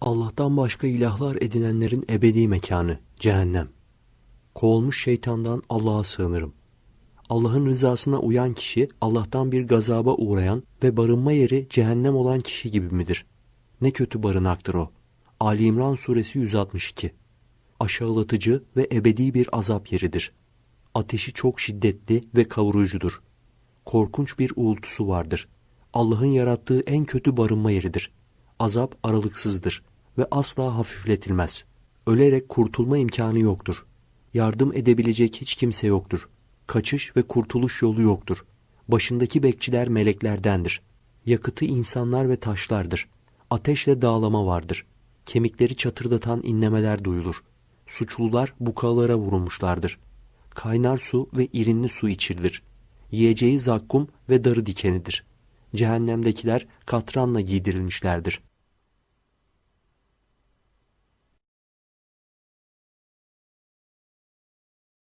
Allah'tan başka ilahlar edinenlerin ebedi mekanı, cehennem. Kovulmuş şeytandan Allah'a sığınırım. Allah'ın rızasına uyan kişi Allah'tan bir gazaba uğrayan ve barınma yeri cehennem olan kişi gibi midir? Ne kötü barınaktır o. Ali İmran suresi 162 Aşağılatıcı ve ebedi bir azap yeridir. Ateşi çok şiddetli ve kavurucudur. Korkunç bir uğultusu vardır. Allah'ın yarattığı en kötü barınma yeridir. Azap aralıksızdır ve asla hafifletilmez. Ölerek kurtulma imkanı yoktur. Yardım edebilecek hiç kimse yoktur. Kaçış ve kurtuluş yolu yoktur. Başındaki bekçiler meleklerdendir. Yakıtı insanlar ve taşlardır. Ateşle dağlama vardır. Kemikleri çatırdatan inlemeler duyulur. Suçlular bukalara vurulmuşlardır. Kaynar su ve irinli su içirilir. Yiyeceği zakkum ve darı dikenidir. Cehennemdekiler katranla giydirilmişlerdir.